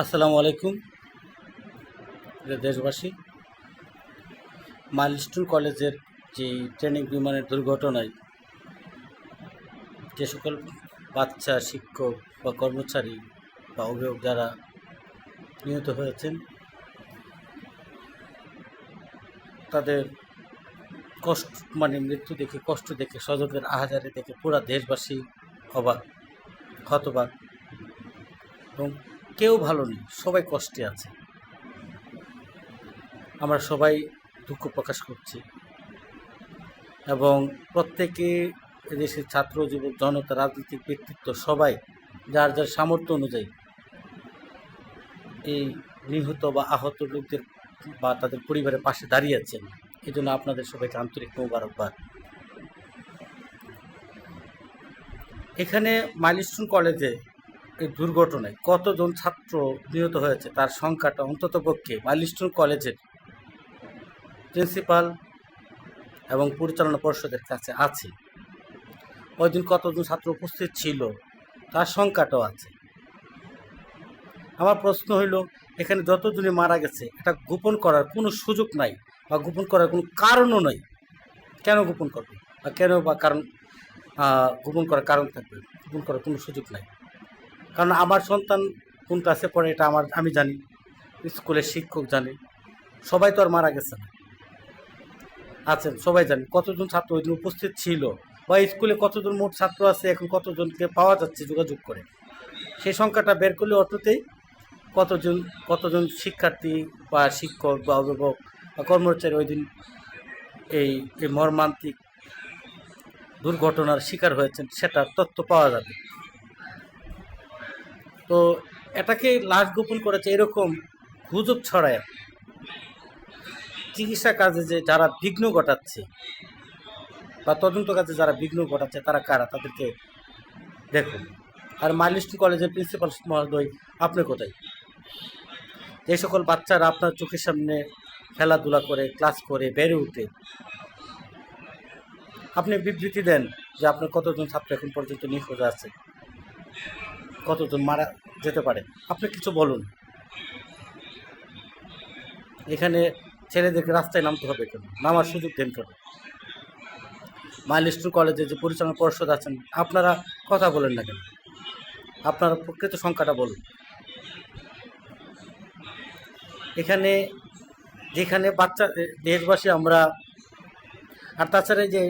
আসসালামু আলাইকুম দেশবাসী। মাইলস্টোন কলেজের যে ট্রেনিং বিমানের দুর্ঘটনায় যে সকল বাচ্চা, শিক্ষক বা কর্মচারী বা অভিভাবক যারা নিহত হয়েছেন, তাদের কষ্ট মানে মৃত্যু দেখে, কষ্ট দেখে স্বজনদের আহাজারি দেখে পুরা দেশবাসী অবাক, হতবাক এবং কেউ ভালো নেই, সবাই কষ্টে আছে। আমরা সবাই দুঃখ প্রকাশ করছি। এবং প্রত্যেকে দেশের ছাত্র, যুবক, জনতা, রাজনৈতিক ব্যক্তিত্ব, সবাই যার যার সামর্থ্য অনুযায়ী এই নিহত বা আহত লোকদের বা তাদের পরিবারের পাশে দাঁড়িয়ে আছেন। এই জন্য আপনাদের সবাইকে আন্তরিক মোবারকবাদ। এখানে মাইলস্টোন কলেজে এই দুর্ঘটনায় কতজন ছাত্র নিহত হয়েছে? তার সংখ্যাটা অন্তত পক্ষে মাইলস্টোন কলেজের প্রিন্সিপাল এবং পরিচালনা পরিষদের কাছে আছে। ওই দিন কতজন ছাত্র উপস্থিত ছিল? তার সংখ্যাটাও আছে। আমার প্রশ্ন হইল, এখানে যতজনই মারা গেছে, এটা গোপন করার কোনো সুযোগ নাই বা গোপন করার কোনো কারণও নাই। কেন গোপন করবে? বা কেন বা কারণ গোপন করার কারণ থাকবে? গোপন করার কোনো সুযোগ নাই। কারণ আমার সন্তান কোন ক্লাসে পড়ে এটা আমার, আমি জানি স্কুলের শিক্ষক জানে। সবাই তো আর মারা গেছে আছেন, সবাই জানেন কতজন ছাত্র ওই দিন উপস্থিত ছিল বা স্কুলে কতজন মোট ছাত্র আছে, এখন কতজনকে পাওয়া যাচ্ছে যোগাযোগ করে। সেই সংখ্যাটা বের করলে অটোতেই কতজন কতজন শিক্ষার্থী বা শিক্ষক বা অভিভাবক বা কর্মচারী ওই দিন এই এই মর্মান্তিক দুর্ঘটনার শিকার হয়েছেন সেটার তথ্য পাওয়া যাবে। তো এটাকে লাশ গোপন করেছে এরকম গুজব ছড়ায়। চিকিৎসা কাজে যে যারা বিঘ্ন ঘটাচ্ছে বা তদন্ত কাজে যারা বিঘ্ন ঘটাচ্ছে, তারা কারা? তাদেরকে দেখুন। আর মাইলিস্টন কলেজের প্রিন্সিপাল মহোদয়, আপনি কোথায়? যে সকল বাচ্চারা আপনার চোখের সামনে খেলাধুলা করে, ক্লাস করে, বেড়ে উঠে, আপনি বিবৃতি দেন যে আপনার কতজন ছাত্র এখন পর্যন্ত নিখোঁজ আছে। কতজন মারা যেতে পারে? আপনি কিছু বলুন। এখানে ছেলেদেরকে রাস্তায় নামতে হবে কেন? নামার সুযোগ দেন কেন? মাইলস্টোন কলেজে যে পরিচালনা পরিষদ আছেন, আপনারা কথা বলেন না কেন? আপনার প্রকৃত সংখ্যাটা বলুন। এখানে যেখানে বাচ্চা, দেশবাসী আমরা, আর তাছাড়া যে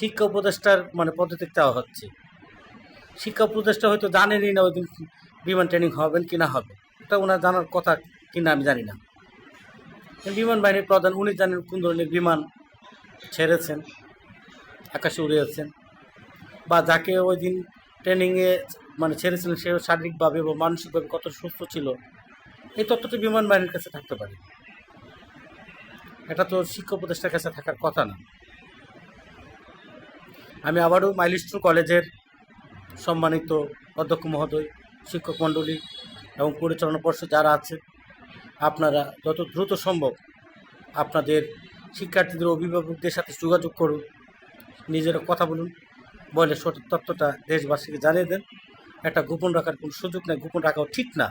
শিক্ষা উপদেষ্টার মানে পদ্ধতি চাওয়া হচ্ছে শিক্ষা উপদেষ্টা হয়তো জানেনই না ওই দিন বিমান ট্রেনিং হবেন কি না হবে। এটা ওনার জানার কথা কিনা আমি জানি না। বিমান বাহিনীর প্রধান, উনি জানেন কোন ধরনের বিমান ছেড়েছেন, আকাশে উড়িয়েছেন বা যাকে ওই দিন ট্রেনিংয়ে মানে ছেড়েছিলেন সে শারীরিকভাবে বা মানসিকভাবে কত সুস্থ ছিল, এই তথ্যটি বিমান বাহিনীর কাছে থাকতে পারে। এটা তো শিক্ষা উপদেষ্টার কাছে থাকার কথা না। আমি আবারও মাইলিস্টোন কলেজের সম্মানিত অধ্যক্ষ মহোদয়, শিক্ষক মণ্ডলী এবং পরিচালনা পর্ষদ যারা আছে, আপনারা যত দ্রুত সম্ভব আপনাদের শিক্ষার্থীদের অভিভাবকদের সাথে যোগাযোগ করুন, নিজেরা কথা বলুন, বলে সঠিক তথ্যটা দেশবাসীকে জানিয়ে দেন। এটা গোপন রাখার কোনো সুযোগ নেই, গোপন রাখাও ঠিক না।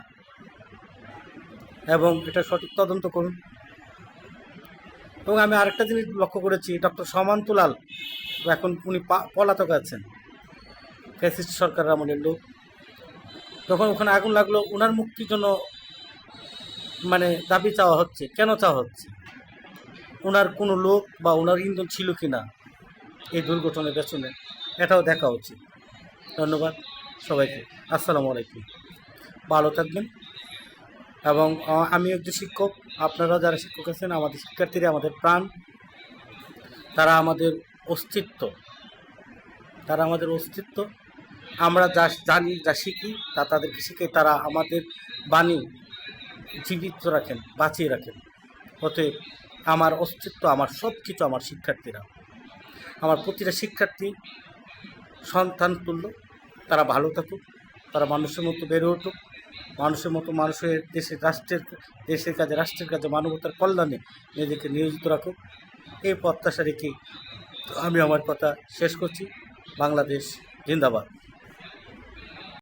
এবং এটা সঠিক তদন্ত করুন। এবং আমি আরেকটা জিনিস লক্ষ্য করেছি, ডক্টর সমান্তুলাল, এখন উনি পলাতক আছেন। ফ্যাসিস্ট সরকার আমলের লোক। যখন ওখানে আগুন লাগল ওনার মুক্তির জন্য মানে দাবি চাওয়া হচ্ছে। কেন চাওয়া হচ্ছে? ওনার কোনো লোক বা ওনার ইন্ধন ছিল কি না এই দুর্ঘটনার পেছনে, এটাও দেখা উচিত। ধন্যবাদ সবাইকে। আসসালামু আলাইকুম। ভালো থাকবেন। এবং আমি একজন শিক্ষক। আপনারা যারা শিক্ষক আছেন, আমাদের শিক্ষার্থীরা, আমাদের প্রাণ, তারা আমাদের অস্তিত্ব, তারা আমাদের অস্তিত্ব আমরা যা জানি, যা শিখি, তা তাদেরকে শিখে তারা আমাদের বাণী জীবিত রাখেন, বাঁচিয়ে রাখেন। অতএব আমার অস্তিত্ব, আমার সব কিছু আমার শিক্ষার্থীরা। আমার প্রতিটা শিক্ষার্থী সন্তান তুল্য, তারা ভালো থাকুক, তারা মানুষের মতো বেড়ে উঠুক, মানুষের মতো মানুষের দেশের রাষ্ট্রের, দেশের কাজে, রাষ্ট্রের কাজে, মানবতার কল্যাণে নিজেকে নিয়োজিত রাখুক। এই প্রত্যাশা রেখে আমি আমার কথা শেষ করছি। বাংলাদেশ জিন্দাবাদ।